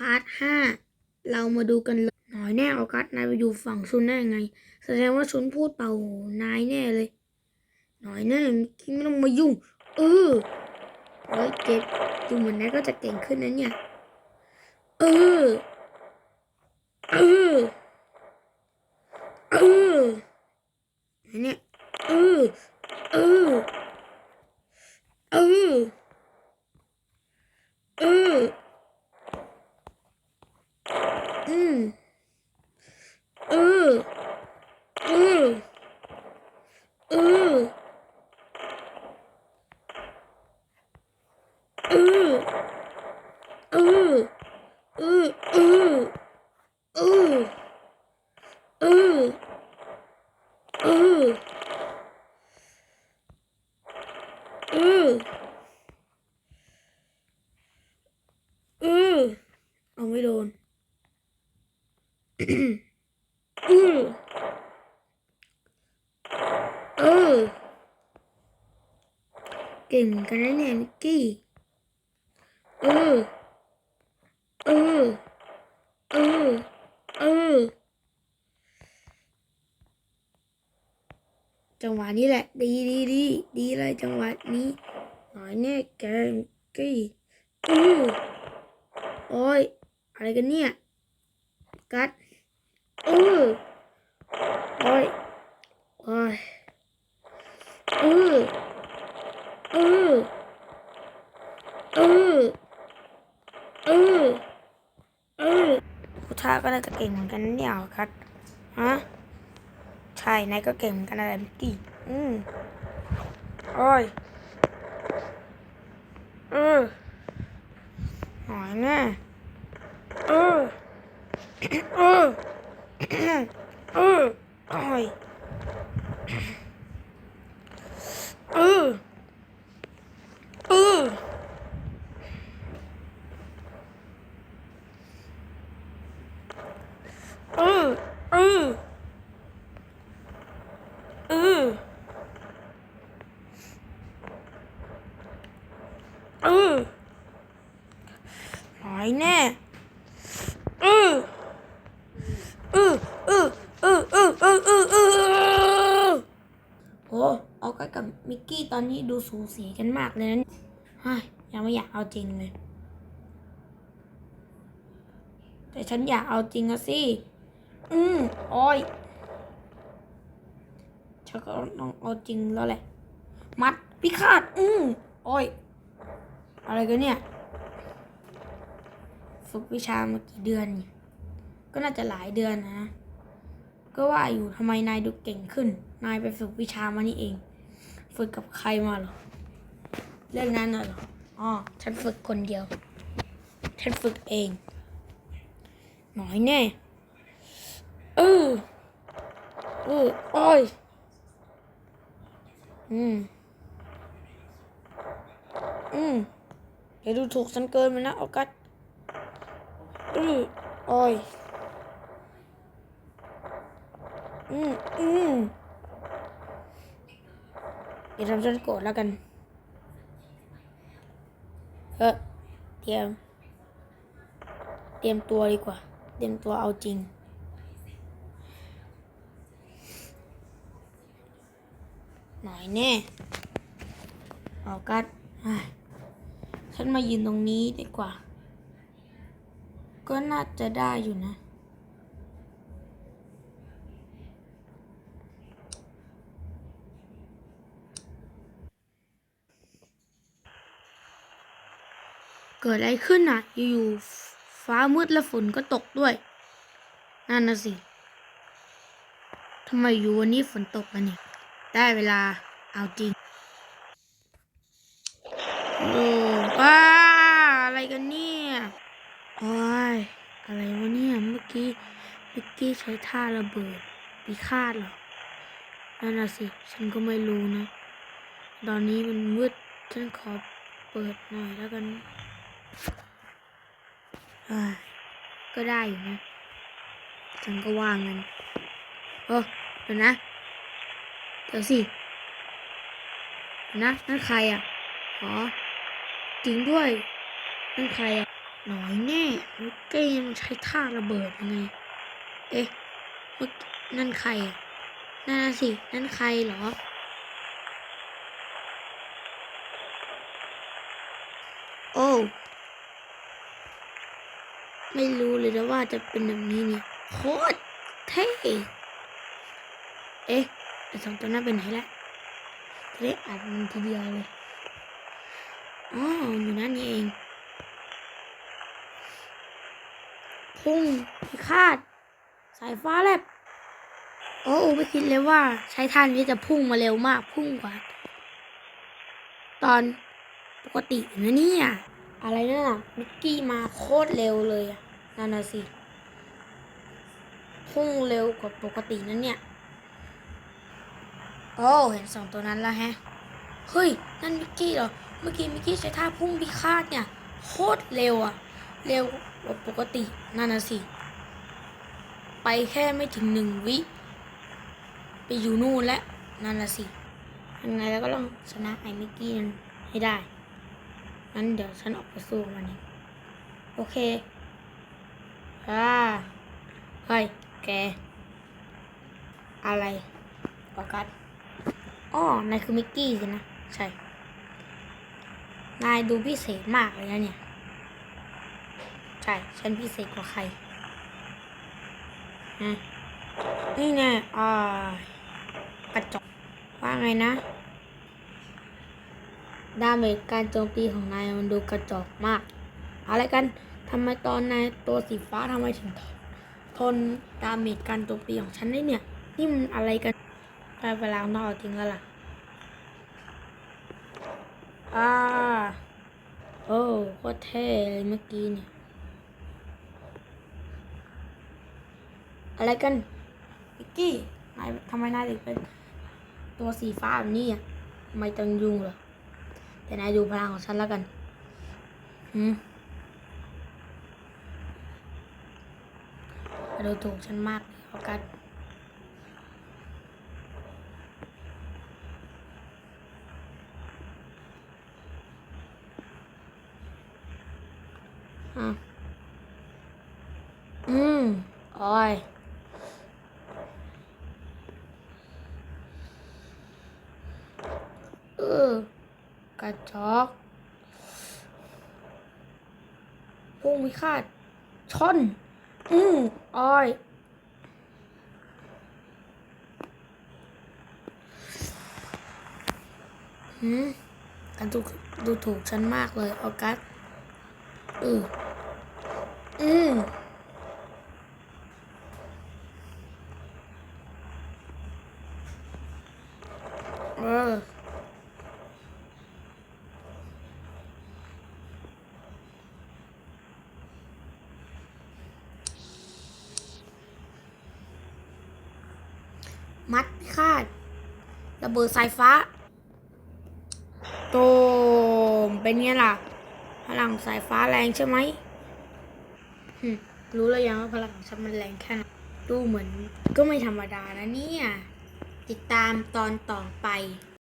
พาร์ทห้าเรามาดูกันเลยหน่อยแน่ออกัสนายไปอยู่ฝั่งชุนได้ยังไง แสดงว่าชุนพูดเป่านายแน่เลย หน่อยแน่ไม่ต้องมายุ่ง เออเฮ้ยเก็บดูเหมือนนายก็จะเก่งขึ้นนะเนี่ย เออ เออ เอออันเนี่ย เออ เออ เออ เออ อืมเออเออเเก่งเหมือนกันนะเนี่ยมิกกี้เออเออเออเออจังหวะนี้แหละ ดีดีดีดีเลยจังหวะนี้หน่อยแน่แกมิกกี้อือโอ้ยอะไรกันเนี่ยกัดเออโอ้ยโอ้ยอืออออืออืออือาก็น่าจะเก่งเหมือนกันนะเนี่ยครับฮะใช่นายก็เก่งเหมือนกันอะไรมิกกี้อืมโอ้ยเออหน่อยแน่เออเออเออโอ้ยเออ เออ เออ เออ เออ เออหายแน่เออเออเออเออเออเออเออเออโอ้ออกัสกับมิกกี้ตอนนี้ดูสูสีกันมากเลยนะฮ้ยยังไม่อยากเอาจริงเลย แต่ฉันอยากเอาจริงอะสิ อืมโอ้ยฉันก็ต้องเอาจริงแล้วแหละ มัดพิฆาตอืมโอ้ย อะไรกันเนี่ย ฝึกวิชามากี่เดือน ก็น่าจะหลายเดือนนะ ก็ว่าอยู่ทำไมนายดูเก่งขึ้น นายไปฝึกวิชามานี่เอง ฝึกกับใครมาหรอ เรื่องนั้นน่ะหรอ อ๋อ ฉันฝึกคนเดียว ฉันฝึกเอง หน่อยแน่เออเออโอ้ยอืม อืม อย่าดูถูกฉันเกินไปนะออกัสอือโอ้ยอืมอืมอย่าทำฉันโกรธแล้วกันเออเตรียม เตรียมตัวดีกว่า เตรียมตัวเอาจริง หน่อยแน่ออกัส ฉันมายืนตรงนี้ดีกว่า ก็น่าจะได้อยู่นะ เกิดอะไรขึ้นอะ อยู่ๆฟ้ามืดและฝนก็ตกด้วย นั่นน่ะสิทำไมอยู่วันนี้ฝนตกแล้วนี่ ได้เวลาเอาจริง โอ้ว้าอะไรกันเนี่ยโอ้ย อะไรวะเนี่ย เมื่อกี้ เมื่ใช้ท่าระเบิดปีคาดเหรอ นั่นน่ะสิ ฉันก็ไม่รู้นะ ตอนนี้มันมืด ฉันขอเปิดหน่อยแล้วกันเอ้ก็ได้อยู่นะ ฉันก็ว่างกันเออเดี๋ยวนะ เดี๋ยวสิ นะ นั่นใครอะ อ๋อ จริงด้วย นั่นใครอะหน่อยแน่มิกกี้มันใช้ท่าระเบิดยังไง เอ๊ะนั่นใครนั่นสิ นั่นใครเหรอ โอ้ ไม่รู้เลยนะว่าจะเป็นแบบนี้เนี่ย โคตรเท่ เอ๊ะไอสองตัวนั้นไปไหนละจะได้อัดมันทีเดียวเลยอ๋ออยู่นั่นเอง พุ่งพิฆาต สายฟ้าแลบโอ้ไม่คิดเลยว่า ใช้ท่านนี้จะพุ่งมาเร็วมากพุ่งกว่า ตอนปกตินะเนี่ยอะไรนั่นน่ะมิกกี้มาโคตรเร็วเลยอะนั่นน่ะสิ พุ่งเร็วกว่าปกตินั่นเนี่ย โอ้เห็นสองตัวนั้นแล้วแฮะ เฮ้ย นั่นมิกกี้เหรอ เมื่อกี้มิกกี้ใช้ท่าพุ่งพิฆาตเนี่ย โคตรเร็วอะเร็วกว่าปกตินั่นน่ะสิ ไปแค่ไม่ถึงหนึ่งวิ ไปอยู่นู่นแล้วนั่นน่ะสิยังไงแล้วก็ต้องชนะไอ้มิกกี้นั้นให้ได้งั้นเดี๋ยวฉันออกไปสู้มันเองโอเคอ่าเฮ้ยแก อะไรออกัสอ๋อนายคือมิกกี้สินะ ใช่ นายดูพิเศษมากเลยนะเนี่ย ใช่ ฉันพิเศษกว่าใคร นี่ไงอ่ากระจกว่าไงนะ ดาเมจการโจมตีของนายมันดูกระจอกมาก อะไรกันทำไมตอนนายตัวสีฟ้าทำไมถึงทนทนดาเมจการโจมตีของฉันได้เนี่ย นี่มันอะไรกันไปเวลาต้องเอาจริงแล้วล่ะอ่าโอ้โคตรเท่เลยเมื่อกี้เนี่ย อะไรกันอิกกี้นายทำไมนายถึงเป็นตัวสีฟ้าแบบนี้อะไมต้องยุ่งเหรอแต่นายดูพลังของฉันแล้วกันอืมดูถูกฉันมากโอกัสอะอืมโอ้ย เออกระจอกพุ่งวิฆาตชนอืมอ้อยหืมการดูดูถูกฉันมากเลยออกัสอืออืมเออ มัดพิฆาด ระเบิดสายฟ้า โตมเป็นไงล่ะ พลังสายฟ้าแรงใช่ไหมหรู้แล้วยังว่าพลังของฉันมันแรงแค่ไหนดูเหมือนก็ไม่ธรรมดานะเนี่ย ติดตามตอนต่อไป